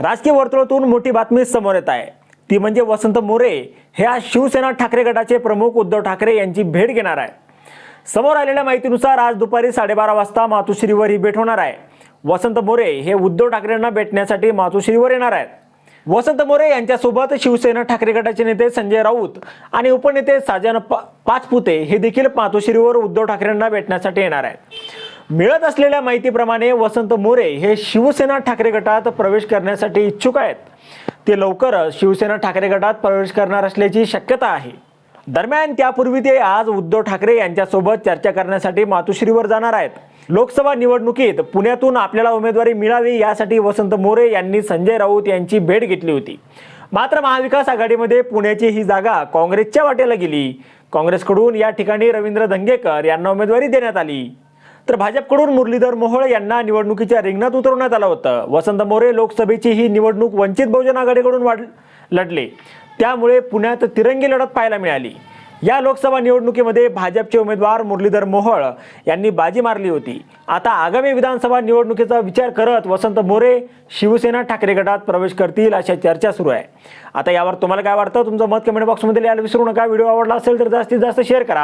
राजकीय वर्तुळातून मोठी बातमी समोर येत आहे. ती म्हणजे वसंत मोरे हे आज शिवसेना ठाकरे गटाचे प्रमुख उद्धव ठाकरे यांची भेट घेणार आहे समोर आलेल्या माहितीनुसार आज दुपारी साडेबारा वाजता मातोश्रीवर ही भेट होणार आहे. वसंत मोरे हे उद्धव ठाकरेंना भेटण्यासाठी मातोश्रीवर येणार आहेत. वसंत मोरे यांच्यासोबत शिवसेना ठाकरे गटाचे नेते संजय राऊत आणि उपनेते साजन पा- पाचपुते हे देखील मातोश्रीवर उद्धव ठाकरेंना भेटण्यासाठी येणार आहेत. मिळत असलेल्या माहितीप्रमाणे वसंत मोरे हे शिवसेना ठाकरे गटात प्रवेश करण्यासाठी इच्छुक आहेत. ते लवकरच शिवसेना ठाकरे गटात प्रवेश करणार असल्याची शक्यता आहे. दरम्यान त्यापूर्वी ते आज उद्धव ठाकरे यांच्यासोबत चर्चा करण्यासाठी मातोश्रीवर जाणार आहेत. लोकसभा निवडणुकीत पुण्यातून आपल्याला उमेदवारी मिळावी यासाठी वसंत मोरे यांनी संजय राऊत यांची भेट घेतली होती. मात्र महाविकास आघाडीमध्ये पुण्याची ही जागा काँग्रेसच्या वाटेला गेली. काँग्रेसकडून या ठिकाणी रवींद्र धंगेकर यांना उमेदवारी देण्यात आली. तर भाजपकडून मुरलीधर मोहोळ यांना निवडणुकीच्या रिंगणात उतरवण्यात आलं होतं. वसंत मोरे लोकसभेची ही निवडणूक वंचित बहुजन आघाडीकडून वाढ लढले. त्यामुळे पुण्यात तिरंगी लढत पाहायला मिळाली. या लोकसभा निवडणुकीमध्ये भाजपचे उमेदवार मुरलीधर मोहोळ यांनी बाजी मारली होती. आता आगामी विधानसभा निवडणुकीचा विचार करत वसंत मोरे शिवसेना ठाकरे गटात प्रवेश करतील अशा चर्चा सुरू आहे. आता यावर तुम्हाला काय वाटतं? तुमचं मत कमेंट बॉक्समध्ये लिहायला विसरू नका. व्हिडिओ आवडला असेल तर जास्तीत जास्त शेअर करा.